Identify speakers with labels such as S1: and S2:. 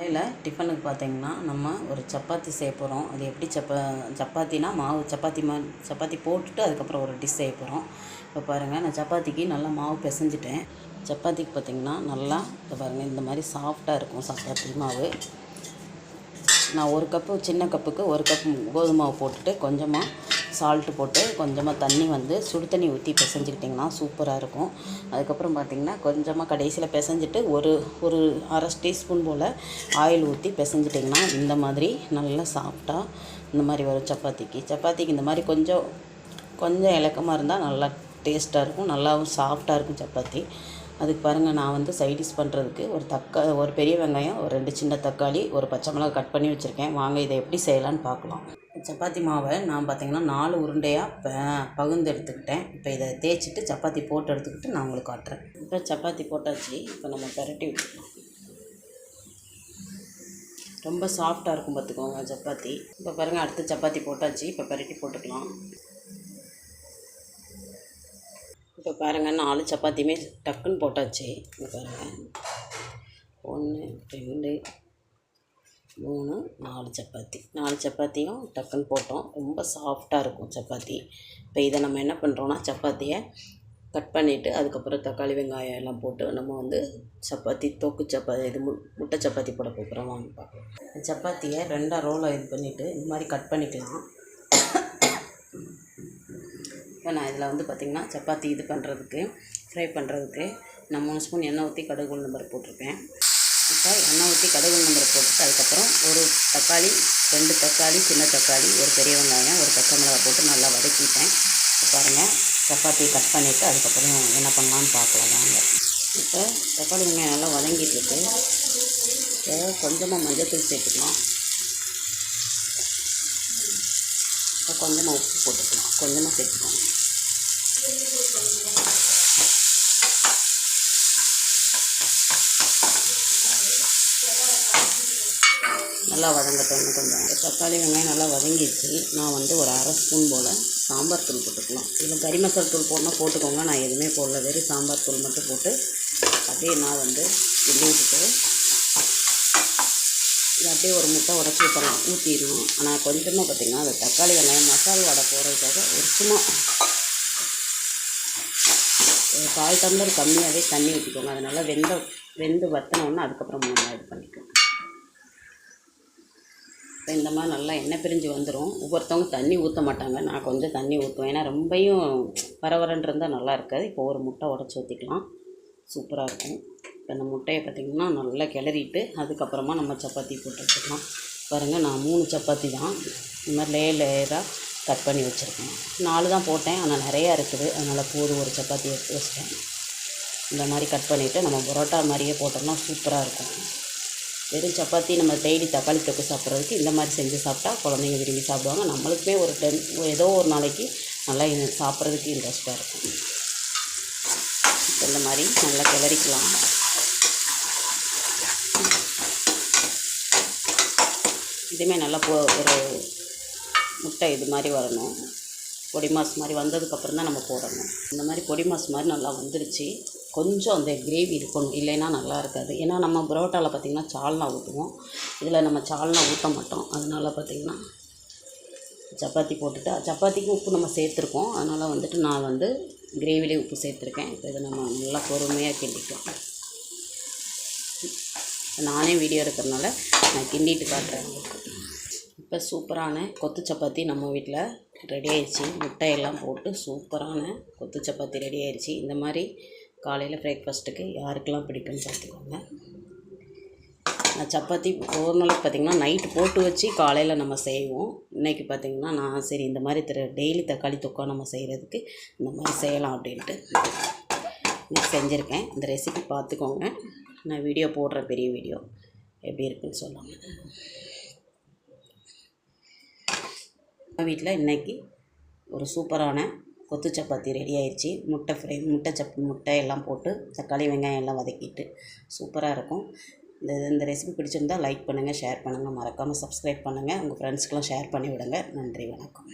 S1: காலையில் டிஃபனுக்கு பார்த்தீங்கன்னா நம்ம ஒரு சப்பாத்தி செய்ய போகிறோம் அது எப்படி சப்பா சப்பாத்தினா மாவு சப்பாத்தி மா சப்பாத்தி போட்டுட்டு அதுக்கப்புறம் ஒரு டிஷ் செய்ய போகிறோம் இப்போ பாருங்கள் நான் சப்பாத்திக்கு நல்லா மாவு பிசைஞ்சிட்டேன். சப்பாத்திக்கு பார்த்தீங்கன்னா நல்லா இப்போ பாருங்கள் இந்த மாதிரி சாஃப்டாக இருக்கும் சப்பாத்தி மாவு. நான் ஒரு கப்பு சின்ன கப்புக்கு ஒரு கப் கோதுமை மாவு போட்டுட்டு கொஞ்சமாக சால்ட்டு போட்டு கொஞ்சமாக தண்ணி வந்து சுடு தண்ணி ஊற்றி பிசைஞ்சிக்கிட்டிங்கன்னா சூப்பராக இருக்கும். அதுக்கப்புறம் பார்த்திங்கன்னா கொஞ்சமாக கடைசியில் பிசைஞ்சிட்டு ஒரு ஒரு அரை டீஸ்பூன் போல் ஆயில் ஊற்றி பிசைஞ்சிட்டிங்கன்னா இந்த மாதிரி நல்லா சாஃப்டாக இந்த மாதிரி வரும் சப்பாத்திக்கு. சப்பாத்திக்கு இந்த மாதிரி கொஞ்சம் கொஞ்சம் இலக்கமாக இருந்தால் நல்லா டேஸ்ட்டாக இருக்கும். நல்லாவும் சாஃப்டாக இருக்கும் சப்பாத்தி. அதுக்கு பாருங்கள் நான் வந்து சைடிஷ் பண்ணுறதுக்கு ஒரு தக்கா ஒரு பெரிய வெங்காயம் ஒரு ரெண்டு சின்ன தக்காளி ஒரு பச்சை மிளகா கட் பண்ணி வச்சுருக்கேன். வாங்க இதை எப்படி செய்யலான்னு பார்க்கலாம். சப்பாத்தி மாவை நான் பார்த்திங்கன்னா நாலு உருண்டையாக பகுந்து எடுத்துக்கிட்டேன். இப்போ இதை தேய்ச்சிட்டு சப்பாத்தி போட்டு எடுத்துக்கிட்டு நான் உங்களுக்கு காட்டுறேன். இப்போ சப்பாத்தி போட்டாச்சு இப்போ நம்ம பரட்டி விட்டுக்கலாம் ரொம்ப சாஃப்டாக இருக்கும் பார்த்துக்கோங்க சப்பாத்தி. இப்போ பாருங்கள் அடுத்து சப்பாத்தி போட்டாச்சு இப்போ பரட்டி போட்டுக்கலாம். இப்போ பாருங்கள் நாலு சப்பாத்தியுமே டக்குன்னு போட்டாச்சு. இங்கே பாருங்கள் ஒன்று ரெண்டு மூணு நாலு சப்பாத்தி. நாலு சப்பாத்தியும் டக்குன்னு போட்டோம். ரொம்ப சாஃப்டாக இருக்கும் சப்பாத்தி. இப்போ இதை நம்ம என்ன பண்ணுறோன்னா சப்பாத்தியை கட் பண்ணிவிட்டு அதுக்கப்புறம் தக்காளி வெங்காயம் எல்லாம் போட்டு நம்ம வந்து சப்பாத்தி தோக்கு சப்பாத்தி இது மு முட்டை சப்பாத்தி போட போகிறோம் வாங்க பார்க்கலாம் சப்பாத்தியை ரெண்டாக ரோலாக இது பண்ணிவிட்டு இந்த மாதிரி கட் பண்ணிக்கலாம். இப்போ நான் இதில் வந்து பார்த்திங்கன்னா சப்பாத்தி இது பண்ணுறதுக்கு ஃப்ரை பண்ணுறதுக்கு நான் மூணு ஸ்பூன் எண்ணெய் ஊற்றி கடுகு நம்பர் போட்டிருக்கேன். இப்போ எண்ணெய் ஊற்றி கடுகு நம்பர் போட்டுட்டு அதுக்கப்புறம் ஒரு தக்காளி ரெண்டு தக்காளி சின்ன தக்காளி ஒரு பெரிய வெங்காயம் ஒரு பச்சை மிளகா போட்டு நல்லா வதக்கிட்டேன் பாருங்கள் சப்பாத்தி கட் பண்ணிவிட்டு அதுக்கப்புறம் என்ன பண்ணலான்னு பார்க்கலாம் வாங்க. இப்போ தக்காளி வெங்காயம் நல்லா வதங்கிட்டு இருக்கு. இப்போ கொஞ்சமாக மஞ்சள்தூள் சேர்த்துக்கலாம். இப்போ கொஞ்சமாக உப்பு போட்டுக்கலாம். கொஞ்சமாக சேர்த்துக்கலாம் நல்லா வதங்கட்டும். கொஞ்சம் தக்காளி வெங்காயம் நல்லா வதங்கிடுச்சு. நான் வந்து ஒரு அரை ஸ்பூன் போல் சாம்பார் தூள் போட்டுக்கலாம். இதில் கறி மசாலா தூள் போடணும் போட்டுக்கோங்க. நான் எதுவுமே போடல. வெறும் சாம்பார் தூள் மட்டும் போட்டு அப்படியே நான் வந்து கிண்டி விட்டுட்டு இது அப்படியே ஒரு முட்டை உடச்சி ஊற்றலாம் ஊற்றிடணும் ஆனால் கொஞ்சமாக பார்த்திங்கன்னா அந்த தக்காளி வெங்காயம் மசாலா வடை போடுறதுக்காக ஒரு சும்மா ஒரு கால் டம்ளர் கம்மியாகவே தண்ணி ஊற்றிக்கோங்க அதனால் வெந்த வெந்து வத்தினோன்னா அதுக்கப்புறம் நம்ம இது பண்ணிக்கோங்க இப்போ இந்த மாதிரி நல்லா எண்ணெய் பிரிஞ்சு வந்துடும் ஒவ்வொருத்தவங்க தண்ணி ஊற்ற மாட்டாங்க. நான் கொஞ்சம் தண்ணி ஊற்றுவேன் ஏன்னா ரொம்பையும் பரவரன்னு இருந்தால் நல்லா இருக்காது. இப்போ ஒரு முட்டை உடச்சி ஊற்றிக்கலாம் சூப்பராக இருக்கும். இப்போ இந்த முட்டையை பார்த்திங்கன்னா நல்லா கிளறிட்டு அதுக்கப்புறமா நம்ம சப்பாத்தி போட்டு வச்சுக்கலாம். பாருங்கள் நான் மூணு சப்பாத்தி தான் இந்த மாதிரி லேயர் லேயராக கட் பண்ணி வச்சுருக்கேன். நாலு தான் போட்டேன் ஆனால் நிறையா இருக்குது. அதனால் போதும் ஒரு சப்பாத்தி எடுத்து வச்சுட்டேன். இந்த மாதிரி கட் பண்ணிவிட்டு நம்ம பரோட்டா மாதிரியே போட்டோம்னா சூப்பராக இருக்கும். வெறும் சப்பாத்தி நம்ம டெய்லி தக்காளி தொக்கு சாப்பிட்றதுக்கு இந்த மாதிரி செஞ்சு சாப்பிட்டா குழந்தைங்க விரும்பி சாப்பிடுவாங்க. நம்மளுக்குமே ஒரு டென் ஏதோ ஒரு நாளைக்கு நல்லா இது சாப்பிட்றதுக்கு இன்ட்ரெஸ்ட்டாக இருக்கும். இந்த மாதிரி நல்லா கிளறிக்கலாம். இதுவுமே நல்லா போ ஒரு முட்டை இது மாதிரி வரணும். பொடி மாஸ் மாதிரி வந்ததுக்கப்புறம் தான் நம்ம போடணும். இந்த மாதிரி பொடி மாஸ் மாதிரி நல்லா வந்துருச்சு கொஞ்சம் அந்த கிரேவி இருக்கணும். இல்லைன்னா நல்லா இருக்காது. ஏன்னா நம்ம புரோட்டாவில் பார்த்திங்கன்னா சால்னா ஊற்றுவோம் இதில் நம்ம சால்னா ஊற்ற மாட்டோம். அதனால் பார்த்திங்கன்னா சப்பாத்தி போட்டுட்டு சப்பாத்திக்கு உப்பு நம்ம சேர்த்துருக்கோம். அதனால் வந்துட்டு நான் வந்து கிரேவிலே உப்பு சேர்த்துருக்கேன். இப்போ இதை நம்ம நல்லா பொறுமையாக கிண்டிக்கலாம். நானே வீடியோ எடுக்கிறனால நான் கிண்டிட்டு காட்டுறேன். உங்களுக்கு இப்போ சூப்பரான கொத்து சப்பாத்தி நம்ம வீட்டில் ரெடி ஆயிடுச்சு முட்டையெல்லாம் போட்டு சூப்பரான கொத்து சப்பாத்தி ரெடி ஆயிடுச்சு இந்த மாதிரி காலையில் பிரேக்ஃபாஸ்ட்டுக்கு யாருக்கெல்லாம் பிடிக்கும்னு பார்த்துக்கோங்க. நான் சப்பாத்தி ஒரு நாளைக்கு பார்த்திங்கன்னா நைட்டு போட்டு வச்சு காலையில் நம்ம செய்வோம். இன்றைக்கி பார்த்திங்கன்னா நான் சரி இந்த மாதிரி திரு டெய்லி தக்காளி தொக்கா நம்ம செய்கிறதுக்கு இந்த மாதிரி செய்யலாம் அப்படின்ட்டு நான் செஞ்சுருக்கேன். இந்த ரெசிபி பார்த்துக்கோங்க. நான் வீடியோ போடுறேன் பெரிய வீடியோ. எப்படி இருக்குன்னு சொல்லுங்கள் வீட்டில் இன்றைக்கி ஒரு சூப்பரான கொத்து சப்பாத்தி ரெடி ஆயிடுச்சு. முட்டை ஃப்ரை முட்டை சப் முட்டை எல்லாம் போட்டு தக்காளி வெங்காயம் எல்லாம் வதக்கிட்டு சூப்பராக இருக்கும். இந்த இந்த ரெசிபி பிடிச்சிருந்தா லைக் பண்ணுங்கள் ஷேர் பண்ணுங்கள் மறக்காமல் சப்ஸ்கிரைப் பண்ணுங்கள் உங்கள் ஃப்ரெண்ட்ஸ்க்கெலாம் ஷேர் பண்ணி விடுங்க. நன்றி வணக்கம்.